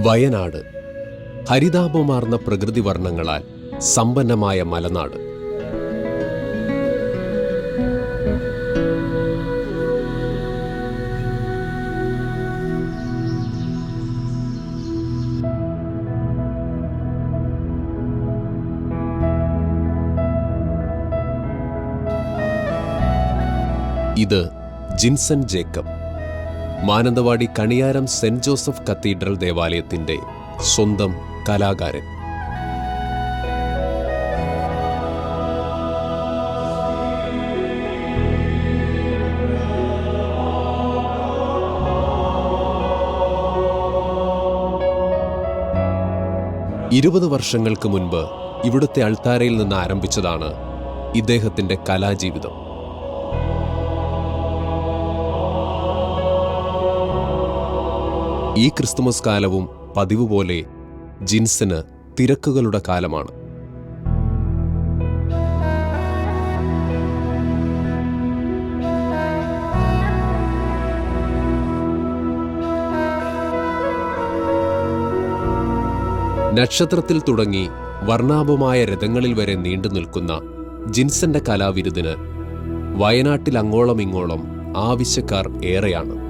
വയനാട്. ഹരിതാപമാർന്ന പ്രകൃതി വർണങ്ങളാൽ സമ്പന്നമായ മലനാട്. ഇത് Jinson Jacob. Mananthavady Kaniyaram saint Joseph cathedral ദേവാലയത്തിന്റെ സ്വന്തം കലാകാരൻ. ഇരുപത് വർഷങ്ങൾക്ക് മുൻപ് ഇവിടുത്തെ അൾത്താരയിൽ നിന്ന് ആരംഭിച്ചതാണ് ഇദ്ദേഹത്തിന്റെ കലാജീവിതം. ഈ ക്രിസ്തുമസ് കാലവും പതിവ് പോലെ ജിൻസിന് തിരക്കുകളുടെ കാലമാണ്. നക്ഷത്രത്തിൽ തുടങ്ങി വർണാഭമായ രഥങ്ങളിൽ വരെ നീണ്ടു നിൽക്കുന്ന ജിൻസന്റെ കലാവിരുദിന് വയനാട്ടിൽ അങ്ങോളം ഇങ്ങോളം ആവശ്യക്കാർ ഏറെയാണ്.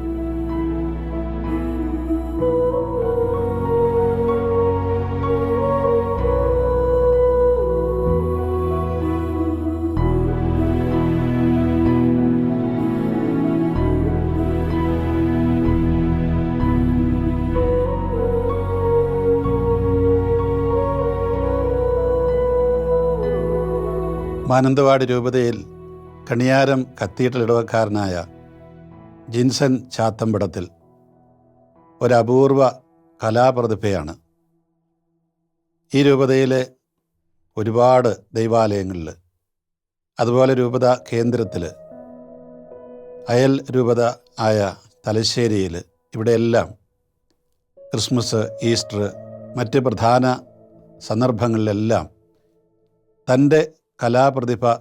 മാനന്തവാടി രൂപതയിൽ കണിയാരം കത്തീഡ്രൽ ഇടവക്കാരനായ ജിൻസൻ ചാത്തമ്പടത്തിൽ ഒരപൂർവ കലാപ്രതിഭയാണ്. ഈ രൂപതയിലെ ഒരുപാട് ദൈവാലയങ്ങളിൽ അതുപോലെ രൂപത കേന്ദ്രത്തിൽ അയൽ രൂപത ആയ തലശ്ശേരിയിൽ ഇവിടെയെല്ലാം ക്രിസ്മസ് ഈസ്റ്റർ മറ്റ് പ്രധാന സന്ദർഭങ്ങളിലെല്ലാം തന്റെ കലാപ്രതിഭ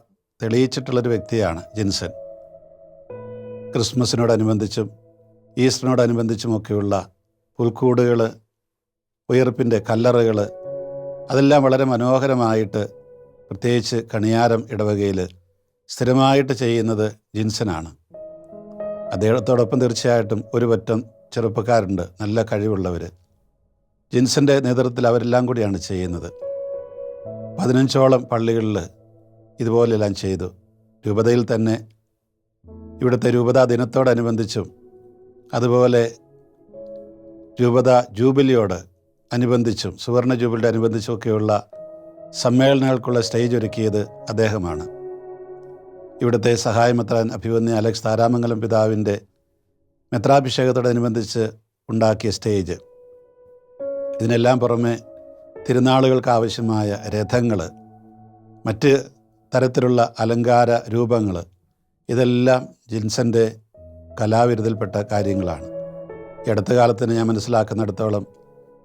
തെളിയിച്ചിട്ടുള്ളൊരു വ്യക്തിയാണ് ജിൻസൻ ക്രിസ്മസിനോടനുബന്ധിച്ചും ഈസ്റ്ററിനോടനുബന്ധിച്ചുമൊക്കെയുള്ള പുൽക്കൂടുകൾ ഉയർപ്പിന്റെ കല്ലറകൾ അതെല്ലാം വളരെ മനോഹരമായിട്ട് പ്രത്യേകിച്ച് കണിയാരം ഇടവകയിൽ സ്ഥിരമായിട്ട് ചെയ്യുന്നത് ജിൻസനാണ്. അദ്ദേഹത്തോടൊപ്പം തീർച്ചയായിട്ടും ഒരു പറ്റം ചെറുപ്പക്കാരുണ്ട് നല്ല കഴിവുള്ളവർ ജിൻസന്റെ നേതൃത്വത്തിൽ അവരെല്ലാം കൂടിയാണ് ചെയ്യുന്നത്. പതിനഞ്ചോളം പള്ളികളിൽ ഇതുപോലെല്ലാം ചെയ്തു. രൂപതയിൽ തന്നെ ഇവിടുത്തെ രൂപതാ ദിനത്തോടനുബന്ധിച്ചും അതുപോലെ രൂപത ജൂബിലിയോട് അനുബന്ധിച്ചും സുവർണ ജൂബിലിയുടെ അനുബന്ധിച്ചുമൊക്കെയുള്ള സമ്മേളനങ്ങൾക്കുള്ള സ്റ്റേജ് ഒരുക്കിയത് അദ്ദേഹമാണ്. ഇവിടുത്തെ സഹായമെത്രാൻ അഭിവന്യ അലക്സ് താരാമംഗലം പിതാവിന്റെ മെത്രാഭിഷേകത്തോടനുബന്ധിച്ച് ഉണ്ടാക്കിയ സ്റ്റേജ്. ഇതിനെല്ലാം പുറമെ തിരുനാളുകൾക്ക് ആവശ്യമായ രഥങ്ങൾ മറ്റ് തരത്തിലുള്ള അലങ്കാര രൂപങ്ങൾ ഇതെല്ലാം ജിൻസന്റെ കലാവിരുതിൽപ്പെട്ട കാര്യങ്ങളാണ്. ഈ അടുത്ത കാലത്തിന് ഞാൻ മനസ്സിലാക്കുന്നിടത്തോളം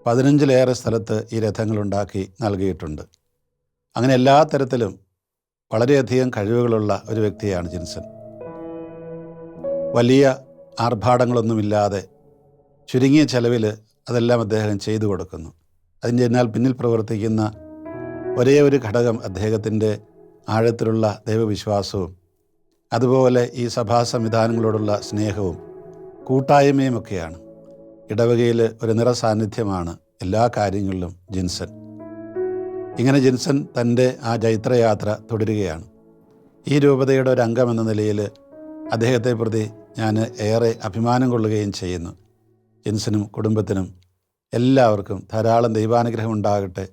പതിനഞ്ചിലേറെ സ്ഥലത്ത് ഈ രഥങ്ങളുണ്ടാക്കി നൽകിയിട്ടുണ്ട്. അങ്ങനെ എല്ലാ തരത്തിലും വളരെയധികം കഴിവുകളുള്ള ഒരു വ്യക്തിയാണ് ജിൻസൻ വലിയ ആർഭാടങ്ങളൊന്നുമില്ലാതെ ചുരുങ്ങിയ ചെലവിൽ അതെല്ലാം അദ്ദേഹം ചെയ്തു കൊടുക്കുന്നു. അതിന്റെ എന്നാൽ പിന്നിൽ പ്രവർത്തിക്കുന്ന ഒരേ ഒരു ഘടകം അദ്ദേഹത്തിന്റെ ആഴത്തിലുള്ള ദൈവവിശ്വാസവും അതുപോലെ ഈ സഭാ സംവിധാനങ്ങളോടുള്ള സ്നേഹവും കൂട്ടായ്മയും ഒക്കെയാണ്. ഇടവകയിൽ ഒരു നിറസാന്നിധ്യമാണ് എല്ലാ കാര്യങ്ങളിലും ജിൻസൻ ഇങ്ങനെ ജിൻസൻ തന്റെ ആ ജൈത്രയാത്ര തുടരുകയാണ്. ഈ രൂപതയുടെ ഒരു അംഗം എന്ന നിലയിൽ അദ്ദേഹത്തെ പ്രതി ഞാൻ ഏറെ അഭിമാനം കൊള്ളുകയും ചെയ്യുന്നു. ജിൻസനും കുടുംബത്തിനും എല്ലാവർക്കും ധാരാളം ദൈവാനുഗ്രഹം ഉണ്ടാകട്ടെ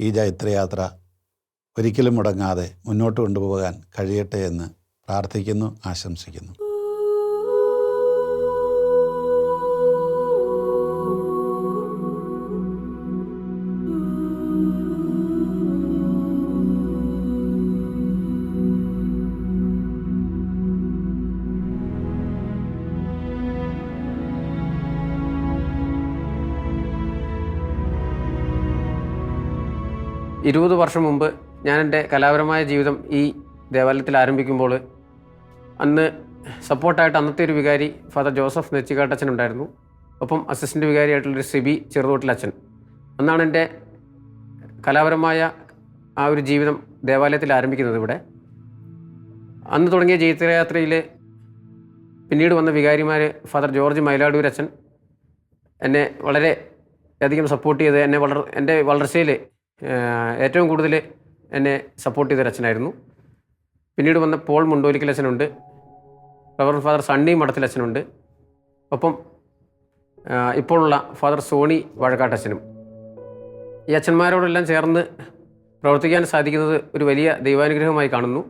ഈ ജൈത്രയാത്ര ഒരിക്കലും മുടങ്ങാതെ മുന്നോട്ട് കൊണ്ടുപോകാൻ കഴിയട്ടെ എന്ന് പ്രാർത്ഥിക്കുന്നു ആശംസിക്കുന്നു. ഇരുപത് വർഷം മുമ്പ് ഞാൻ എന്റെ കലാപരമായ ജീവിതം ഈ ദേവാലയത്തിൽ ആരംഭിക്കുമ്പോൾ അന്ന് സപ്പോർട്ടായിട്ട് അന്നത്തെ ഒരു വികാരി ഫാദർ ജോസഫ് നെച്ചിക്കാട്ടച്ചൻ ഉണ്ടായിരുന്നു. ഒപ്പം അസിസ്റ്റന്റ് വികാരിയായിട്ടുള്ളൊരു സിബി ചെറുതോട്ടിലച്ഛൻ. അന്നാണ് എന്റെ കലാപരമായ ആ ഒരു ജീവിതം ദേവാലയത്തിൽ ആരംഭിക്കുന്നത് ഇവിടെ. അന്ന് തുടങ്ങിയ ജൈത്രയാത്രയിൽ പിന്നീട് വന്ന വികാരിമാർ ഫാദർ ജോർജ് മൈലാടൂർ അച്ഛൻ എന്നെ വളരെ അധികം സപ്പോർട്ട് ചെയ്ത് എന്നെ വളർ എന്റെ വളർച്ചയിൽ ഏറ്റവും കൂടുതൽ എന്നെ സപ്പോർട്ട് ചെയ്തൊരു അച്ഛനായിരുന്നു. പിന്നീട് വന്ന പോൾ മുണ്ടോലിക്കൽ അച്ഛനുണ്ട്. റവർ ഫാദർ സണ്ണി മഠത്തിൽ അച്ഛനുണ്ട്. ഒപ്പം ഇപ്പോഴുള്ള ഫാദർ സോണി വഴക്കാട്ടച്ഛനും ഈ അച്ഛന്മാരോടെല്ലാം ചേർന്ന് പ്രവർത്തിക്കാൻ സാധിക്കുന്നത് ഒരു വലിയ ദൈവാനുഗ്രഹമായി കാണുന്നു.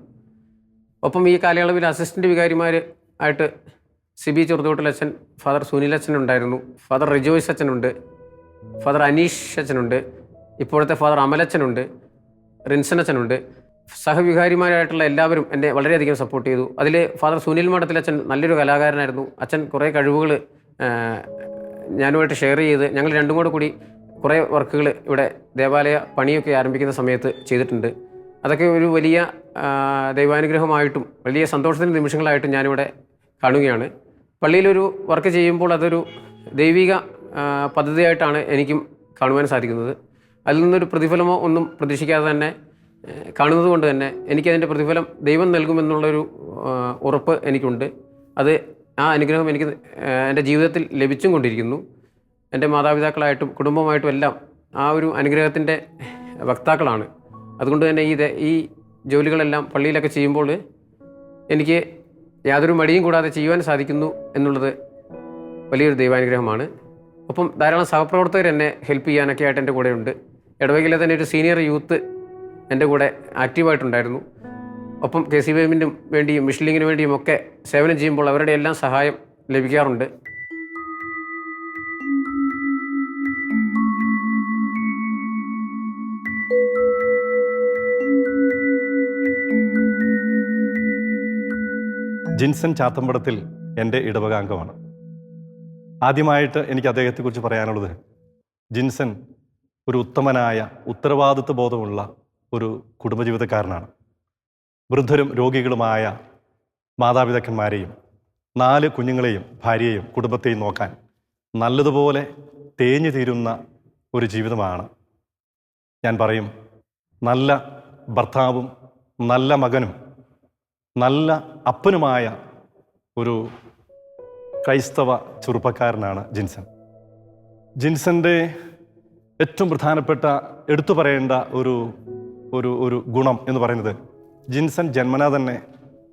ഒപ്പം ഈ കാലയളവിൽ അസിസ്റ്റന്റ് വികാരിമാർ ആയിട്ട് സിബി ചെറുതോട്ടിലച്ഛൻ ഫാദർ സുനിൽ സുനിലച്ഛൻ ഉണ്ടായിരുന്നു ഫാദർ റിജോയ്സ് അച്ഛനുണ്ട്. ഫാദർ അനീഷ് അച്ഛനുണ്ട്. ഇപ്പോഴത്തെ ഫാദർ അമലച്ഛനുണ്ട് റിൻസൻ അച്ഛനുണ്ട് സഹവികാരിമാരായിട്ടുള്ള എല്ലാവരും എന്നെ വളരെയധികം സപ്പോർട്ട് ചെയ്തു. അതിൽ ഫാദർ സുനിൽ മഠത്തിൽ അച്ഛൻ നല്ലൊരു കലാകാരനായിരുന്നു. അച്ഛൻ കുറേ കഴിവുകൾ ഞാനുമായിട്ട് ഷെയർ ചെയ്ത് ഞങ്ങൾ രണ്ടും കൂടെ കൂടി കുറേ വർക്കുകൾ ഇവിടെ ദേവാലയ പണിയൊക്കെ ആരംഭിക്കുന്ന സമയത്ത് ചെയ്തിട്ടുണ്ട്. അതൊക്കെ ഒരു വലിയ ദൈവാനുഗ്രഹമായിട്ടും വലിയ സന്തോഷത്തിന്റെ നിമിഷങ്ങളായിട്ടും ഞാനിവിടെ കാണുകയാണ്. പള്ളിയിലൊരു വർക്ക് ചെയ്യുമ്പോൾ അതൊരു ദൈവിക പദ്ധതിയായിട്ടാണ് എനിക്കും കാണുവാൻ സാധിക്കുന്നത്. അതിൽ നിന്നൊരു പ്രതിഫലമോ ഒന്നും പ്രതീക്ഷിക്കാതെ തന്നെ കാണുന്നത് കൊണ്ട് തന്നെ എനിക്കതിന്റെ പ്രതിഫലം ദൈവം നൽകുമെന്നുള്ളൊരു ഉറപ്പ് എനിക്കുണ്ട്. അത് ആ അനുഗ്രഹം എനിക്ക് എന്റെ ജീവിതത്തിൽ ലഭിച്ചും കൊണ്ടിരിക്കുന്നു. എന്റെ മാതാപിതാക്കളായിട്ടും കുടുംബമായിട്ടും എല്ലാം ആ ഒരു അനുഗ്രഹത്തിന്റെ വക്താക്കളാണ്. അതുകൊണ്ട് തന്നെ ഈ ഈ ജോലികളെല്ലാം പള്ളിയിലൊക്കെ ചെയ്യുമ്പോൾ എനിക്ക് യാതൊരു മടിയും കൂടാതെ ചെയ്യുവാൻ സാധിക്കുന്നു എന്നുള്ളത് വലിയൊരു ദൈവാനുഗ്രഹമാണ്. ഒപ്പം ധാരാളം സഹപ്രവർത്തകർ എന്നെ ഹെൽപ്പ് ചെയ്യാനൊക്കെ ആയിട്ട് എന്റെ കൂടെ ഉണ്ട് ഇടവകയിലെ തന്നെ ഒരു സീനിയർ യൂത്ത് എന്റെ കൂടെ ആക്റ്റീവായിട്ടുണ്ടായിരുന്നു ഒപ്പം കെ സി എമ്മിനും വേണ്ടിയും മിഷലിങ്ങിന് വേണ്ടിയും ഒക്കെ സേവനം ചെയ്യുമ്പോൾ അവരുടെ എല്ലാം സഹായം ലഭിക്കാറുണ്ട്. ജിൻസൺ ചാത്തമ്പടത്തിൽ എന്റെ ഇടവകാംഗമാണ്. ആദ്യമായിട്ട് എനിക്ക് അദ്ദേഹത്തെക്കുറിച്ച് പറയാനുള്ളത് ജിൻസൺ ഒരു ഉത്തമനായ ഉത്തരവാദിത്വ ബോധമുള്ള ഒരു കുടുംബജീവിതക്കാരനാണ്. വൃദ്ധരും രോഗികളുമായ മാതാപിതാക്കന്മാരെയും നാല് കുഞ്ഞുങ്ങളെയും ഭാര്യയെയും കുടുംബത്തെയും നോക്കാൻ നല്ലതുപോലെ തേഞ്ഞു തീരുന്ന ഒരു ജീവിതമാണ്. ഞാൻ പറയും നല്ല ഭർത്താവും നല്ല മകനും നല്ല അപ്പനുമായ ഒരു ക്രൈസ്തവ ചെറുപ്പക്കാരനാണ് ജിൻസൺ. ജിൻസന്റെ ഏറ്റവും പ്രധാനപ്പെട്ട എടുത്തു പറയേണ്ട ഒരു ഒരു ഒരു ഗുണം എന്ന് പറയുന്നത് ജിൻസൺ ജന്മന തന്നെ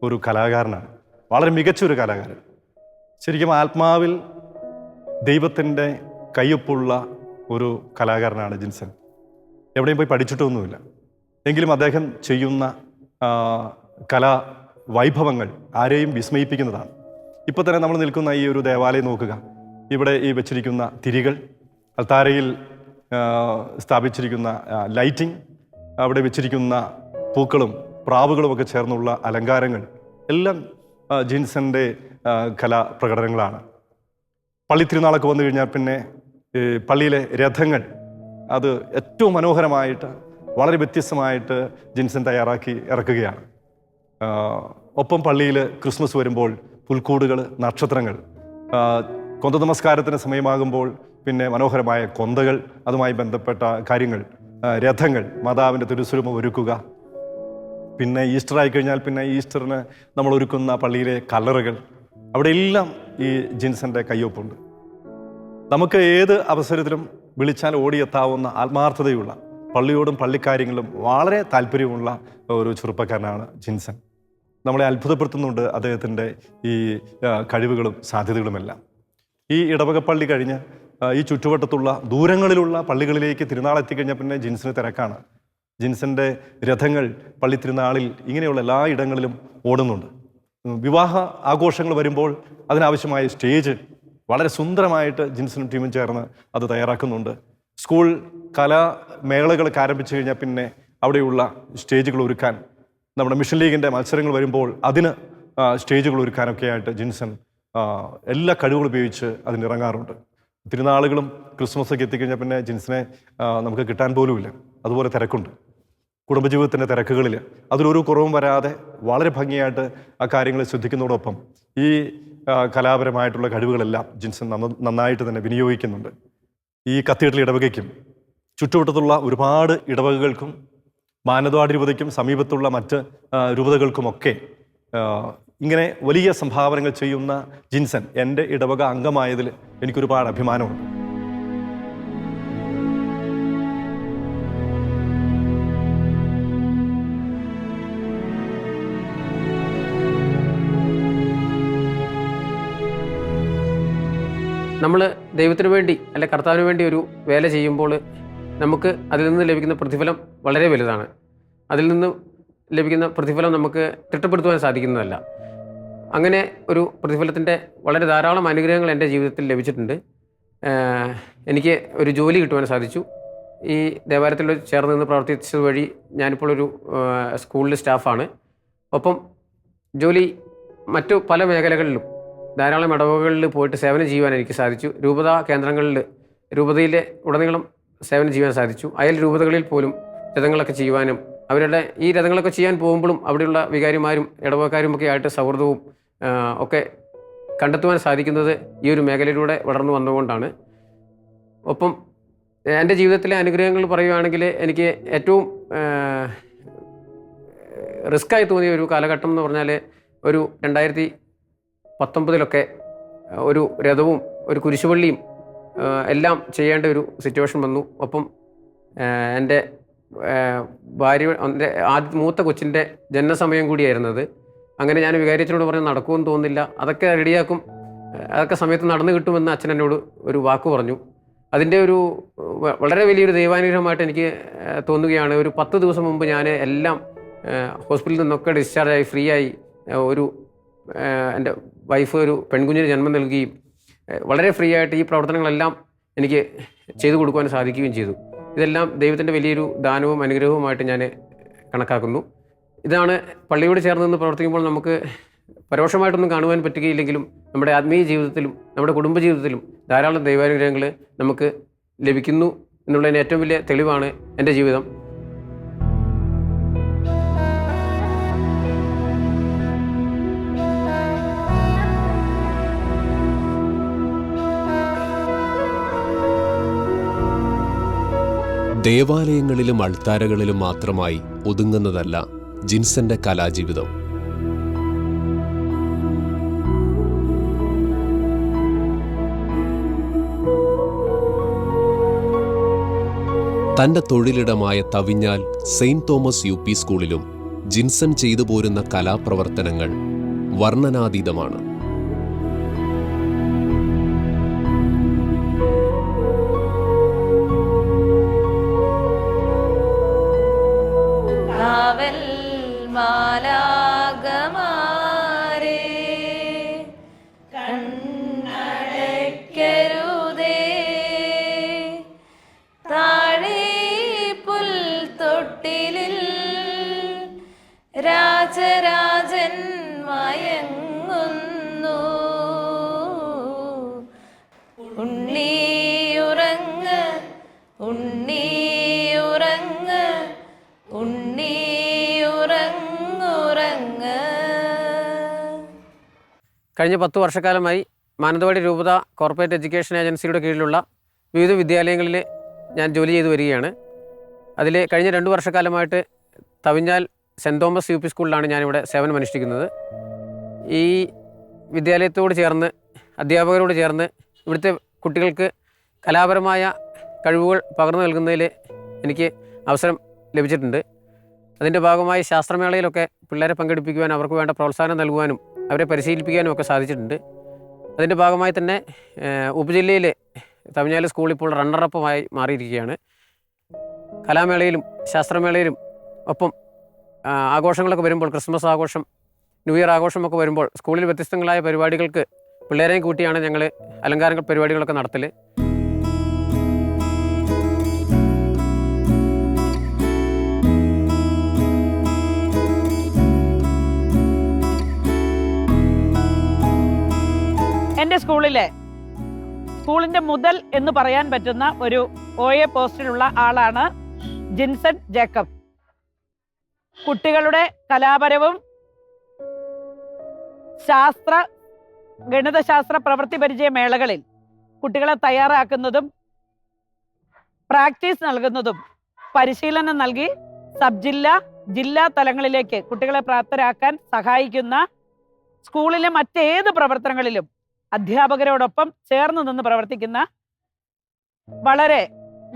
ഒരു കലാകാരനാണ്. വളരെ മികച്ചൊരു കലാകാരൻ. ശരിക്കും ആത്മാവിൽ ദൈവത്തിന്റെ കയ്യൊപ്പുള്ള ഒരു കലാകാരനാണ് ജിൻസൺ. എവിടെയും പോയി പഠിച്ചിട്ടൊന്നുമില്ല. എങ്കിലും അദ്ദേഹം ചെയ്യുന്ന കലാ വൈഭവങ്ങൾ ആരെയും വിസ്മയിപ്പിക്കുന്നതാണ്. ഇപ്പോൾ തന്നെ നമ്മൾ നിൽക്കുന്ന ഈ ഒരു ദേവാലയം നോക്കുക. ഇവിടെ ഈ വെച്ചിരിക്കുന്ന തിരികൾ അൽത്താരയിൽ സ്ഥാപിച്ചിരിക്കുന്ന ലൈറ്റിംഗ് അവിടെ വെച്ചിരിക്കുന്ന പൂക്കളും പ്രാവുകളും ഒക്കെ ചേർന്നുള്ള അലങ്കാരങ്ങൾ എല്ലാം ജിൻസന്റെ കലാപ്രകടനങ്ങളാണ്. പള്ളി തിരുനാളൊക്കെ വന്നു കഴിഞ്ഞാൽ പിന്നെ പള്ളിയിലെ രഥങ്ങൾ അത് ഏറ്റവും മനോഹരമായിട്ട് വളരെ വ്യത്യസ്തമായിട്ട് ജിൻസൻ തയ്യാറാക്കി ഇറക്കുകയാണ്. ഒപ്പം പള്ളിയിൽ ക്രിസ്മസ് വരുമ്പോൾ പുൽക്കൂടുകൾ നക്ഷത്രങ്ങൾ കൊന്ത നമസ്കാരത്തിന് സമയമാകുമ്പോൾ പിന്നെ മനോഹരമായ കൊന്തകൾ അതുമായി ബന്ധപ്പെട്ട കാര്യങ്ങൾ രഥങ്ങൾ മാതാവിന്റെ തിരുസ്വരൂപം ഒരുക്കുക. പിന്നെ ഈസ്റ്റർ ആയി കഴിഞ്ഞാൽ പിന്നെ ഈസ്റ്ററിന് നമ്മൾ ഒരുക്കുന്ന പള്ളിയിലെ കലറുകൾ അവിടെ എല്ലാം ഈ ജിൻസന്റെ കയ്യൊപ്പുണ്ട്. നമുക്ക് ഏത് അവസരത്തിലും വിളിച്ചാൽ ഓടിയെത്താവുന്ന ആത്മാർത്ഥതയുള്ള പള്ളിയോടും പള്ളിക്കാര്യങ്ങളും വളരെ താല്പര്യമുള്ള ഒരു ചെറുപ്പക്കാരനാണ് ജിൻസൻ നമ്മളെ അത്ഭുതപ്പെടുത്തുന്നുണ്ട് അദ്ദേഹത്തിന്റെ ഈ കഴിവുകളും സാധ്യതകളുമെല്ലാം. ഈ ഇടവകപ്പള്ളി കഴിഞ്ഞ് ഈ ചുറ്റുവട്ടത്തുള്ള ദൂരങ്ങളിലുള്ള പള്ളികളിലേക്ക് തിരുനാൾ എത്തിക്കഴിഞ്ഞാൽ പിന്നെ ജിൻസിന് തിരക്കാണ്. ജിൻസിന്റെ രഥങ്ങൾ പള്ളി തിരുനാളിൽ ഇങ്ങനെയുള്ള എല്ലാ ഇടങ്ങളിലും ഓടുന്നുണ്ട്. വിവാഹ ആഘോഷങ്ങൾ വരുമ്പോൾ അതിനാവശ്യമായ സ്റ്റേജ് വളരെ സുന്ദരമായിട്ട് ജിൻസിനും ടീമും ചേർന്ന് അത് തയ്യാറാക്കുന്നുണ്ട്. സ്കൂൾ കലാമേളകളൊക്കെ ആരംഭിച്ചു കഴിഞ്ഞാൽ പിന്നെ അവിടെയുള്ള സ്റ്റേജുകൾ ഒരുക്കാൻ നമ്മുടെ മിഷൻ ലീഗിന്റെ മത്സരങ്ങൾ വരുമ്പോൾ അതിന് സ്റ്റേജുകൾ ഒരുക്കാനൊക്കെ ആയിട്ട് ജിൻസൺ എല്ലാ കഴിവുകളും ഉപയോഗിച്ച് അതിന് ഇറങ്ങാറുണ്ട് തിരുനാളുകളും ക്രിസ്മസൊക്കെ എത്തിക്കഴിഞ്ഞാൽ പിന്നെ ജിൻസിനെ നമുക്ക് കിട്ടാൻ പോലുമില്ല. അതുപോലെ തിരക്കുണ്ട്. കുടുംബജീവിതത്തിന്റെ തിരക്കുകളിൽ അതിലൊരു കുറവും വരാതെ വളരെ ഭംഗിയായിട്ട് ആ കാര്യങ്ങൾ ശ്രദ്ധിക്കുന്നതോടൊപ്പം ഈ കലാപരമായിട്ടുള്ള കഴിവുകളെല്ലാം ജിൻസൺ നന്നായിട്ട് തന്നെ വിനിയോഗിക്കുന്നുണ്ട്. ഈ കത്തീഡ്രൽ ഇടവകയ്ക്കും ചുറ്റുവട്ടത്തുള്ള ഒരുപാട് ഇടവകകൾക്കും മാനദ്വാടി രൂപതയ്ക്കും സമീപത്തുള്ള മറ്റ് രൂപതകൾക്കുമൊക്കെ ഇങ്ങനെ വലിയ സംഭാവനകൾ ചെയ്യുന്ന ജിൻസൺ എന്റെ ഇടവക അംഗമായതിൽ എനിക്കൊരുപാട് അഭിമാനമുണ്ട്. നമ്മൾ ദൈവത്തിന് വേണ്ടി അല്ലെ കർത്താവിന് വേണ്ടി ഒരു വേല ചെയ്യുമ്പോൾ നമുക്ക് അതിൽ നിന്ന് ലഭിക്കുന്ന പ്രതിഫലം വളരെ വലുതാണ്. അതിൽ നിന്ന് ലഭിക്കുന്ന പ്രതിഫലം നമുക്ക് തിട്ടപ്പെടുത്തുവാൻ സാധിക്കുന്നതല്ല. അങ്ങനെ ഒരു പ്രതിഫലത്തിന്റെ വളരെ ധാരാളം അനുഗ്രഹങ്ങൾ എന്റെ ജീവിതത്തിൽ ലഭിച്ചിട്ടുണ്ട്. എനിക്ക് ഒരു ജോലി കിട്ടുവാൻ സാധിച്ചു. ഈ ദേവാലയത്തിൽ ചേർന്ന് നിന്ന് പ്രവർത്തിച്ചത് വഴി ഞാനിപ്പോൾ ഒരു സ്കൂളിലെ സ്റ്റാഫാണ്. ഒപ്പം ജോലി മറ്റു പല മേഖലകളിലും ധാരാളം ഇടവകളിൽ പോയിട്ട് സേവനം ചെയ്യുവാൻ എനിക്ക് സാധിച്ചു. രൂപതാ കേന്ദ്രങ്ങളിൽ രൂപതയിലെ ഉടനീളം സേവനം ചെയ്യാൻ സാധിച്ചു. അയൽ രൂപതകളിൽ പോലും രഥങ്ങളൊക്കെ ചെയ്യുവാനും അവരുടെ ഈ രഥങ്ങളൊക്കെ ചെയ്യാൻ പോകുമ്പോഴും അവിടെയുള്ള വികാരിമാരും ഇടവക്കാരും ഒക്കെ ആയിട്ട് സൗഹൃദവും ഒക്കെ കണ്ടെത്തുവാൻ സാധിക്കുന്നത് ഈ ഒരു മേഖലയിലൂടെ വളർന്നു വന്നുകൊണ്ടാണ് ഒപ്പം എന്റെ ജീവിതത്തിലെ അനുഗ്രഹങ്ങൾ പറയുകയാണെങ്കിൽ എനിക്ക് ഏറ്റവും റിസ്ക്കായി തോന്നിയ ഒരു കാലഘട്ടം എന്ന് പറഞ്ഞാൽ ഒരു രണ്ടായിരത്തി പത്തൊമ്പതിലൊക്കെ ഒരു രഥവും ഒരു കുരിശുപള്ളിയും എല്ലാം ചെയ്യേണ്ട ഒരു സിറ്റുവേഷൻ വന്നു. ഒപ്പം എന്റെ ഭാര്യ ആദ്യ മൂത്ത കൊച്ചിന്റെ ജനനസമയം കൂടിയായിരുന്നത്. അങ്ങനെ ഞാൻ വികാരിയച്ഛനോട് പറഞ്ഞു നടക്കുമെന്ന് തോന്നുന്നില്ല. അതൊക്കെ റെഡിയാക്കും. അതൊക്കെ സമയത്ത് നടന്നു കിട്ടുമെന്ന് അച്ഛൻ എന്നോട് ഒരു വാക്ക് പറഞ്ഞു. അതിന്റെ ഒരു വളരെ വലിയൊരു ദൈവാനുഗ്രഹമായിട്ട് എനിക്ക് തോന്നുകയാണ്. ഒരു പത്ത് ദിവസം മുമ്പ് ഞാൻ എല്ലാം ഹോസ്പിറ്റലിൽ നിന്നൊക്കെ ഡിസ്ചാർജായി ഫ്രീ ആയി ഒരു എന്റെ വൈഫ് ഒരു പെൺകുഞ്ഞിന് ജന്മം നൽകുകയും വളരെ ഫ്രീ ആയിട്ട് ഈ പ്രവർത്തനങ്ങളെല്ലാം എനിക്ക് ചെയ്തു കൊടുക്കുവാൻ സാധിക്കുകയും ചെയ്തു. ഇതെല്ലാം ദൈവത്തിന്റെ വലിയൊരു ദാനവും അനുഗ്രഹവുമായിട്ട് ഞാൻ കണക്കാക്കുന്നു. ഇതാണ് പള്ളിയോട് ചേർന്ന് നിന്ന് പ്രവർത്തിക്കുമ്പോൾ നമുക്ക് പരോക്ഷമായിട്ടൊന്നും കാണുവാൻ പറ്റുകയില്ലെങ്കിലും നമ്മുടെ ആത്മീയ ജീവിതത്തിലും നമ്മുടെ കുടുംബ ജീവിതത്തിലും ധാരാളം ദൈവാനുഗ്രഹങ്ങൾ നമുക്ക് ലഭിക്കുന്നു. എന്നുള്ളതിന് ഏറ്റവും വലിയ തെളിവാണ് എന്റെ ജീവിതം. ദേവാലയങ്ങളിലും അൾത്താരകളിലും മാത്രമായി ഒതുങ്ങുന്നതല്ല ജിൻസന്റെ കലാജീവിതം. തന്റെ തൊഴിലിടമായ Thavinjal saint Thomas U P സ്കൂളിലും ജിൻസൺ ചെയ്തു പോരുന്ന കലാപ്രവർത്തനങ്ങൾ വർണനാതീതമാണ്. രാജരാജൻ മയങ്ങുന്നു. ഉണ്ണി ഉറങ്ങ ഉണ്ണിയുറങ്ങുറങ്ങ്. കഴിഞ്ഞ പത്ത് വർഷക്കാലമായി മാനന്തവാടി രൂപത കോർപ്പറേറ്റ് എഡ്യൂക്കേഷൻ ഏജൻസിയുടെ കീഴിലുള്ള വിവിധ വിദ്യാലയങ്ങളിൽ ഞാൻ ജോലി ചെയ്തു വരികയാണ്. അതിൽ കഴിഞ്ഞ രണ്ട് വർഷക്കാലമായിട്ട് Thavinjal saint Thomas U P സ്കൂളിലാണ് ഞാനിവിടെ സേവനം അനുഷ്ഠിക്കുന്നത്. ഈ വിദ്യാലയത്തോട് ചേർന്ന് അധ്യാപകരോട് ചേർന്ന് ഇവിടുത്തെ കുട്ടികൾക്ക് കലാപരമായ കഴിവുകൾ പകർന്നു നൽകുന്നതിൽ എനിക്ക് അവസരം ലഭിച്ചിട്ടുണ്ട്. അതിന്റെ ഭാഗമായി ശാസ്ത്രമേളയിലൊക്കെ പിള്ളേരെ പങ്കെടുപ്പിക്കുവാൻ അവർക്ക് വേണ്ട പ്രോത്സാഹനം നൽകുവാനും അവരെ പരിശീലിപ്പിക്കാനും ഒക്കെ സാധിച്ചിട്ടുണ്ട്. അതിന്റെ ഭാഗമായി തന്നെ ഉപജില്ലയിൽ തമിഴ്നാട് സ്കൂൾ ഇപ്പോൾ റണ്ണറപ്പമായി മാറിയിരിക്കുകയാണ്. കലാമേളയിലും ശാസ്ത്രമേളയിലും ഒപ്പം ആഘോഷങ്ങളൊക്കെ വരുമ്പോൾ ക്രിസ്മസ് ആഘോഷം ന്യൂ ഇയർ ആഘോഷമൊക്കെ വരുമ്പോൾ സ്കൂളിൽ വ്യത്യസ്തങ്ങളായ പരിപാടികൾക്ക് പിള്ളേരെയും കൂട്ടിയാണ് ഞങ്ങൾ അലങ്കാരങ്ങൾ പരിപാടികളൊക്കെ നടത്തൽ എന്റെ സ്കൂളിലെ സ്കൂളിന്റെ മുതൽ എന്ന് പറയാൻ പറ്റുന്ന ഒരു ഒ എ പോസ്റ്റിലുള്ള ആളാണ് ജിൻസൺ ജേക്കബ്. കുട്ടികളുടെ കലാപരവും ശാസ്ത്ര ഗണിതശാസ്ത്ര പ്രവൃത്തി പരിചയ മേളകളിൽ കുട്ടികളെ തയ്യാറാക്കുന്നതും പ്രാക്ടീസ് നൽകുന്നതും പരിശീലനം നൽകി സബ് ജില്ല ജില്ലാ തലങ്ങളിലേക്ക് കുട്ടികളെ പ്രാപ്തരാക്കാൻ സഹായിക്കുന്ന സ്കൂളിലെ മറ്റേത് പ്രവർത്തനങ്ങളിലും അധ്യാപകരോടൊപ്പം ചേർന്ന് നിന്ന് പ്രവർത്തിക്കുന്ന വളരെ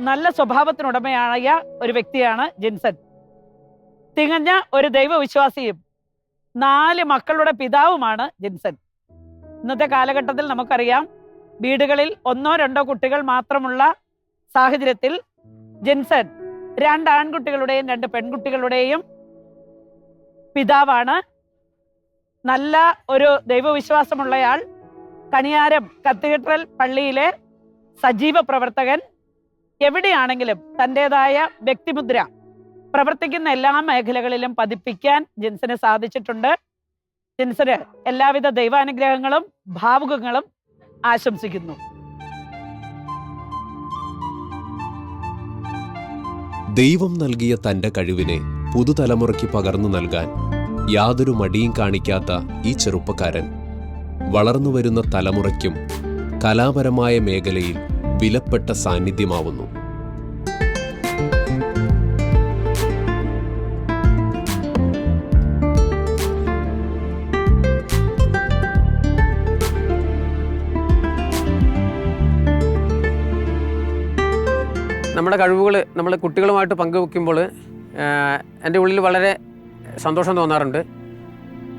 നല്ല സ്വഭാവത്തിനുടമയായ ഒരു വ്യക്തിയാണ് ജിൻസൺ. തികഞ്ഞ ഒരു ദൈവവിശ്വാസിയും നാല് മക്കളുടെ പിതാവുമാണ് ജിൻസൺ. ഇന്നത്തെ കാലഘട്ടത്തിൽ നമുക്കറിയാം വീടുകളിൽ ഒന്നോ രണ്ടോ കുട്ടികൾ മാത്രമുള്ള സാഹചര്യത്തിൽ ജിൻസൺ രണ്ട് ആൺകുട്ടികളുടെയും രണ്ട് പെൺകുട്ടികളുടെയും പിതാവാണ്. നല്ല ഒരു ദൈവവിശ്വാസമുള്ളയാൾ കണിയാരം കത്തീഡ്രൽ പള്ളിയിലെ സജീവ പ്രവർത്തകൻ എവിടെയാണെങ്കിലും തന്റെതായ വ്യക്തിമുദ്ര പ്രവർത്തിക്കുന്ന എല്ലാ മേഖലകളിലും പതിപ്പിക്കാൻ ജിൻസിന് സാധിച്ചിട്ടുണ്ട്. ജിൻസിന് എല്ലാവിധ ദൈവാനുഗ്രഹങ്ങളും ഭാവുകങ്ങളും ആശംസിക്കുന്നു. ദൈവം നൽകിയ തന്റെ കഴിവിനെ പുതുതലമുറയ്ക്ക് പകർന്നു നൽകാൻ യാതൊരു മടിയും കാണിക്കാത്ത ഈ ചെറുപ്പക്കാരൻ വളർന്നു വരുന്ന തലമുറയ്ക്കും കലാപരമായ മേഖലയിൽ വിലപ്പെട്ട സാന്നിധ്യമാവുന്നു. നമ്മുടെ കഴിവുകൾ നമ്മൾ കുട്ടികളുമായിട്ട് പങ്കുവെക്കുമ്പോൾ എന്റെ ഉള്ളിൽ വളരെ സന്തോഷം തോന്നാറുണ്ട്.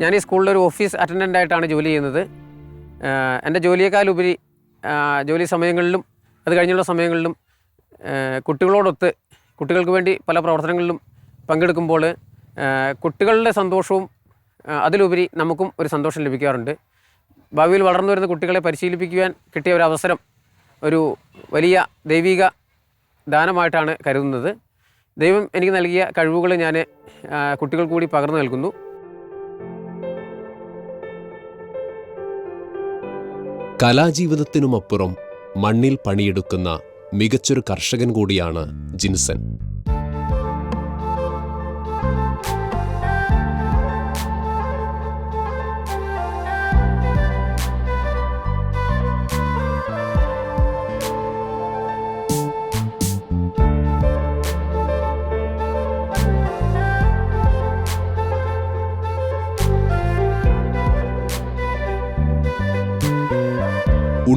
ഞാൻ ഈ സ്കൂളിൽ ഒരു ഓഫീസ് അറ്റൻഡന്റ് ആയിട്ടാണ് ജോലി ചെയ്യുന്നത്. എന്റെ ജോലിയേക്കാളുപരി ജോലി സമയങ്ങളിലും അത് കഴിഞ്ഞുള്ള സമയങ്ങളിലും കുട്ടികളോടൊത്ത് കുട്ടികൾക്ക് വേണ്ടി പല പ്രവർത്തനങ്ങളിലും പങ്കെടുക്കുമ്പോൾ കുട്ടികളുടെ സന്തോഷവും അതിലുപരി നമുക്കും ഒരു സന്തോഷം ലഭിക്കാറുണ്ട്. ഭാവിയിൽ വളർന്നു വരുന്ന കുട്ടികളെ പരിശീലിപ്പിക്കുവാൻ കിട്ടിയ ഒരു അവസരം ഒരു വലിയ ദൈവിക ദാനമായിട്ടാണ് കരുതുന്നത്. ദൈവം എനിക്ക് നൽകിയ കഴിവുകൾ ഞാൻ കുട്ടികൾ കൂടി പകർന്നു നൽകുന്നു. കലാജീവിതത്തിനുമപ്പുറം മണ്ണിൽ പണിയെടുക്കുന്ന മികച്ചൊരു കർഷകൻ കൂടിയാണ് ജിൻസൺ.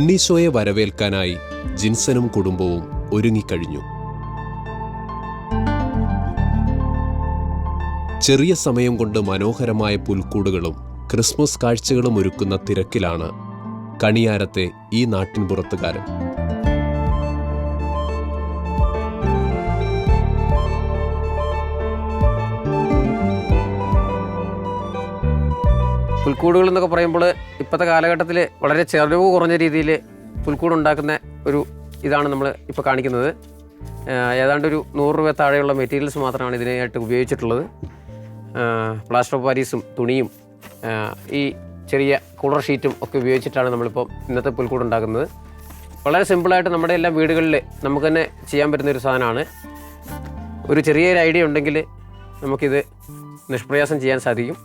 ഉണ്ണീശോയെ വരവേൽക്കാനായി ജിൻസനും കുടുംബവും ഒരുങ്ങിക്കഴിഞ്ഞു. ചെറിയ സമയം കൊണ്ട് മനോഹരമായ പുൽക്കൂടുകളും ക്രിസ്മസ് കാഴ്ചകളും ഒരുക്കുന്ന തിരക്കിലാണ് കണിയാരത്തെ ഈ നാട്ടിൻപുറത്തുകാരൻ. പുൽക്കൂടുകൾ എന്നൊക്കെ പറയുമ്പോൾ ഇപ്പോഴത്തെ കാലഘട്ടത്തിൽ വളരെ ചെലവ് കുറഞ്ഞ രീതിയിൽ പുൽക്കൂട് ഉണ്ടാക്കുന്ന ഒരു ഇതാണ് നമ്മൾ ഇപ്പോൾ കാണിക്കുന്നത്. ഏതാണ്ട് ഒരു നൂറ് രൂപ താഴെയുള്ള മെറ്റീരിയൽസ് മാത്രമാണ് ഇതിനായിട്ട് ഉപയോഗിച്ചിട്ടുള്ളത്. പ്ലാസ്റ്റർ ഓഫ് പാരീസും തുണിയും ഈ ചെറിയ കൂളർ ഷീറ്റും ഒക്കെ ഉപയോഗിച്ചിട്ടാണ് നമ്മളിപ്പോൾ ഇന്നത്തെ പുൽക്കൂട് ഉണ്ടാക്കുന്നത് വളരെ സിമ്പിളായിട്ട് നമ്മുടെ എല്ലാ വീടുകളിൽ നമുക്ക് തന്നെ ചെയ്യാൻ പറ്റുന്ന ഒരു സാധനമാണ്. ഒരു ചെറിയൊരു ഐഡിയ ഉണ്ടെങ്കിൽ നമുക്കിത് നിഷ്പ്രയാസം ചെയ്യാൻ സാധിക്കും.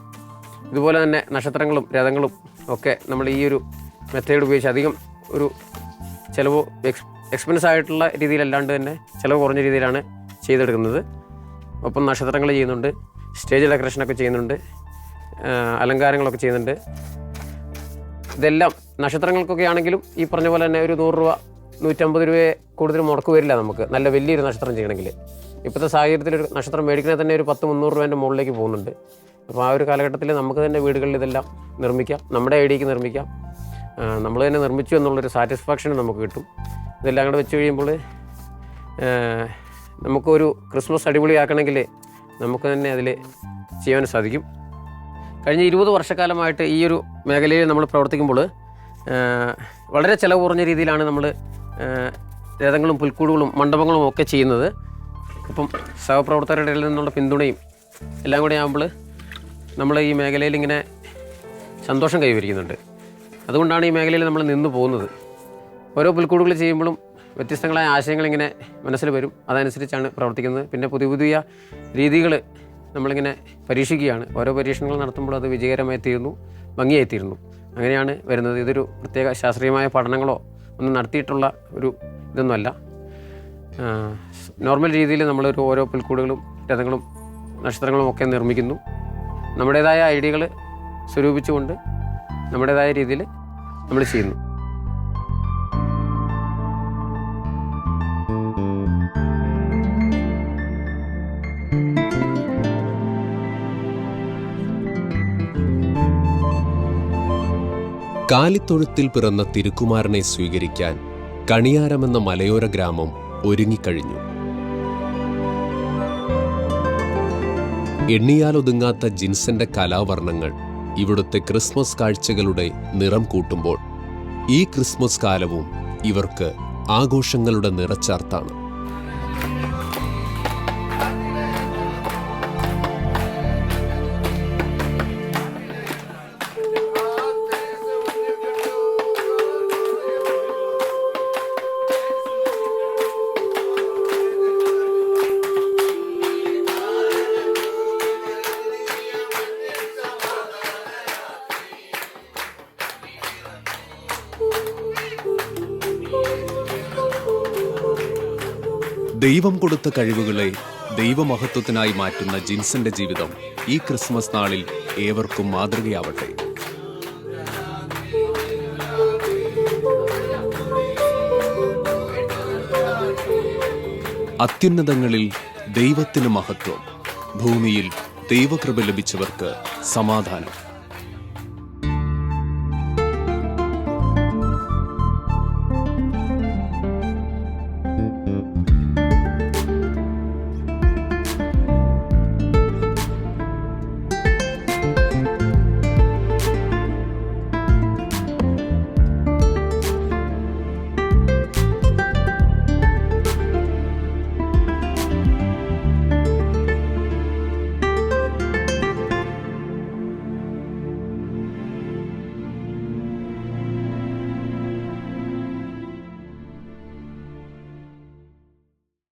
ഇതുപോലെ തന്നെ നക്ഷത്രങ്ങളും രഥങ്ങളും ഒക്കെ നമ്മൾ ഈ ഒരു മെത്തേഡ് ഉപയോഗിച്ച് അധികം ഒരു ചിലവ് എക്സ് എക്സ്പെൻസ് ആയിട്ടുള്ള രീതിയിലല്ലാണ്ട് തന്നെ ചിലവ് കുറഞ്ഞ രീതിയിലാണ് ചെയ്തെടുക്കുന്നത്. ഒപ്പം നക്ഷത്രങ്ങൾ ചെയ്യുന്നുണ്ട് സ്റ്റേജ് ഡെക്കറേഷനൊക്കെ ചെയ്യുന്നുണ്ട് അലങ്കാരങ്ങളൊക്കെ ചെയ്യുന്നുണ്ട്. ഇതെല്ലാം നക്ഷത്രങ്ങൾക്കൊക്കെ ആണെങ്കിലും ഈ പറഞ്ഞ പോലെ തന്നെ ഒരു നൂറ് രൂപ നൂറ്റമ്പത് രൂപയെ കൂടുതൽ മുടക്ക് വരില്ല നമുക്ക്. നല്ല വലിയൊരു നക്ഷത്രം ചെയ്യണമെങ്കിൽ. ഇപ്പോഴത്തെ സാഹചര്യത്തിൽ ഒരു നക്ഷത്രം മേടിക്കണേ തന്നെ ഒരു പത്ത് മുന്നൂറ് രൂപേന്റെ മുകളിലേക്ക് പോകുന്നുണ്ട്. അപ്പോൾ ആ ഒരു കാലഘട്ടത്തിൽ നമുക്ക് തന്നെ വീടുകളിൽ ഇതെല്ലാം നിർമ്മിക്കാം. നമ്മുടെ ഐഡിയക്ക് നിർമ്മിക്കാം. നമ്മൾ തന്നെ നിർമ്മിച്ചു എന്നുള്ളൊരു സാറ്റിസ്ഫാക്ഷൻ നമുക്ക് കിട്ടും. ഇതെല്ലാം കൂടെ വെച്ച് കഴിയുമ്പോൾ നമുക്കൊരു ക്രിസ്മസ് അടിപൊളിയാക്കണമെങ്കിൽ നമുക്ക് തന്നെ അതിൽ ചെയ്യാൻ സാധിക്കും. കഴിഞ്ഞ ഇരുപത് വർഷക്കാലമായിട്ട് ഈ ഒരു മേഖലയിൽ നമ്മൾ പ്രവർത്തിക്കുമ്പോൾ വളരെ ചിലവ് കുറഞ്ഞ രീതിയിലാണ് നമ്മൾ രഥങ്ങളും പുൽക്കൂടുകളും മണ്ഡപങ്ങളും ഒക്കെ ചെയ്യുന്നത്. അപ്പം സഹപ്രവർത്തകരുടെ നിന്നുള്ള പിന്തുണയും എല്ലാം കൂടെ ആകുമ്പോൾ നമ്മൾ ഈ മേഖലയിൽ ഇങ്ങനെ സന്തോഷം കൈവരിക്കുന്നുണ്ട്. അതുകൊണ്ടാണ് ഈ മേഖലയിൽ നമ്മൾ നിന്ന് പോകുന്നത്. ഓരോ പുൽക്കൂടുകൾ ചെയ്യുമ്പോഴും വ്യത്യസ്തങ്ങളായ ആശയങ്ങൾ ഇങ്ങനെ മനസ്സിൽ വരും. അതനുസരിച്ചാണ് പ്രവർത്തിക്കുന്നത്. പിന്നെ പുതിയ പുതിയ രീതികൾ നമ്മളിങ്ങനെ പരീക്ഷിക്കുകയാണ്. ഓരോ പരീക്ഷണങ്ങൾ നടത്തുമ്പോൾ അത് വിജയകരമായി തീരുന്നു ഭംഗിയായി തീരുന്നു. അങ്ങനെയാണ് വരുന്നത്. ഇതൊരു പ്രത്യേക ശാസ്ത്രീയമായ പഠനങ്ങളോ ഒന്നും നടത്തിയിട്ടുള്ള ഒരു ഇതൊന്നുമല്ല. നോർമൽ രീതിയിൽ നമ്മളൊരു ഓരോ പുൽക്കൂടുകളും രഥങ്ങളും നക്ഷത്രങ്ങളും ഒക്കെ നിർമ്മിക്കുന്നു. നമ്മുടേതായ ഐഡിയകൾ സ്വരൂപിച്ചുകൊണ്ട് നമ്മുടേതായ രീതിയിൽ നമ്മൾ ചെയ്യുന്നു. കാലിത്തൊഴുത്തിൽ പിറന്ന തിരുക്കുമാരനെ സ്വീകരിക്കാൻ കണിയാരമെന്ന മലയോര ഗ്രാമം ഒരുങ്ങിക്കഴിഞ്ഞു. എണ്ണിയാലൊതുങ്ങാത്ത ജിൻസന്റെ കലാവർണങ്ങൾ ഇവിടുത്തെ ക്രിസ്മസ് കാഴ്ചകളുടെ നിറം കൂട്ടുമ്പോൾ ഈ ക്രിസ്മസ് കാലവും ഇവർക്ക് ആഘോഷങ്ങളുടെ നിറച്ചാർത്താണ്. ദൈവം കൊടുത്ത കഴിവുകളെ ദൈവമഹത്വത്തിനായി മാറ്റുന്ന ജിൻസന്റെ ജീവിതം ഈ ക്രിസ്മസ് നാളിൽ ഏവർക്കും മാതൃകയാവട്ടെ. അത്യുന്നതങ്ങളിൽ ദൈവത്തിന് മഹത്വം. ഭൂമിയിൽ ദൈവകൃപ ലഭിച്ചവർക്ക് സമാധാനം.